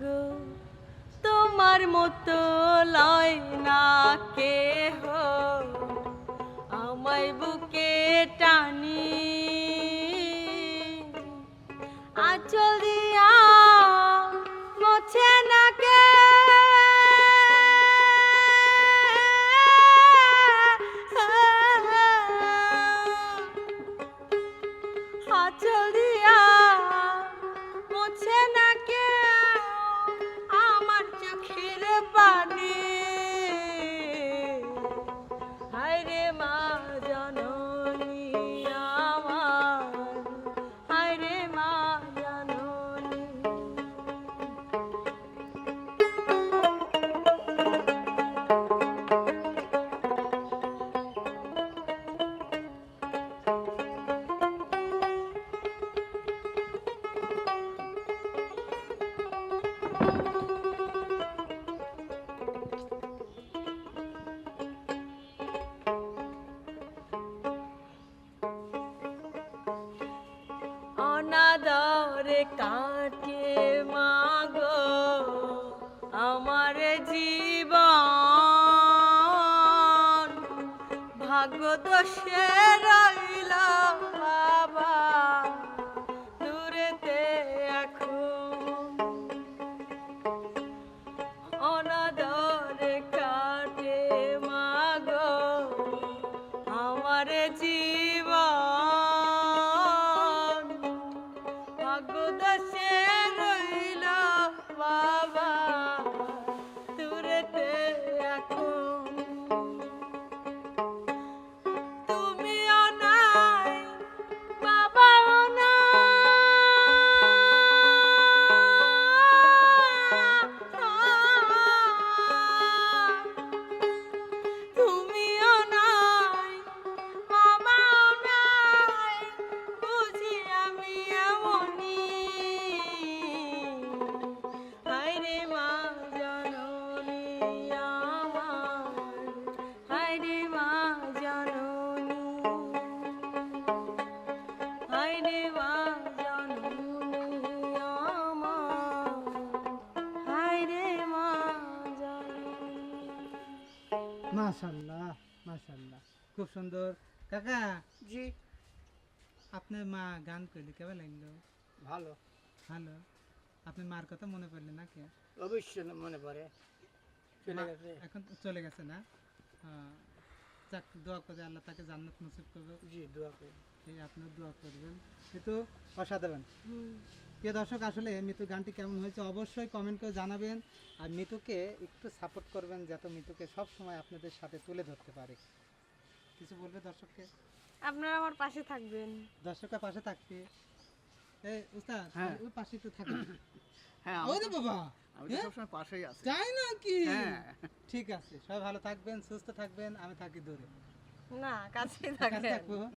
গো তোমার মতো লয় না কে হো আমায় বুকে টানি। আচল দিয়া আচল চোখের পানি অনাদরে কাটে মাগো আমার জীবন। ভাগ্য দোষে রইল বাবা। ভাগ্যদশে রইল মাশাল্লাহ মাশাল্লাহ খুব সুন্দর। কাকা জি। আপনার মা গান করলে কেমন লাগল? ভালো। ভালো। আপনি মার কথা মনে পড়লে না কে? অবশ্যই মনে পড়ে। চলে গেছে। এখন তো চলে গেছে না। যাক দোয়া করে আল্লাহ তাকে জান্নাত নসিব করবে জি দোয়া করি। এই আপনিও দোয়া করবেন। কিন্তু অসাধারণ। প্রিয় দর্শক আসলে মিতু গানটি কেমন হয়েছে অবশ্যই কমেন্ট করে জানাবেন। আর মিতুকে একটু সাপোর্ট করবেন যাতে মিতুকে সব সময় আপনাদের সাথে তুলে ধরতে পারে। কিছু বলবে দর্শককে? আপনারা আমার পাশে থাকবেন। দর্শকের পাশে থাকতে এই উস্তাদ হ্যাঁ। ওই পাশে একটু থাকবে হ্যাঁ ওই বাবা! আমি হ্যাঁ? সবসময় পাশেই আছি। তাই নাকি? হ্যাঁ। ঠিক আছে সবাই ভালো থাকবেন সুস্থ থাকবেন আমি থাকি দূরে। না কাছেই কাছে থাকবেন থাকব?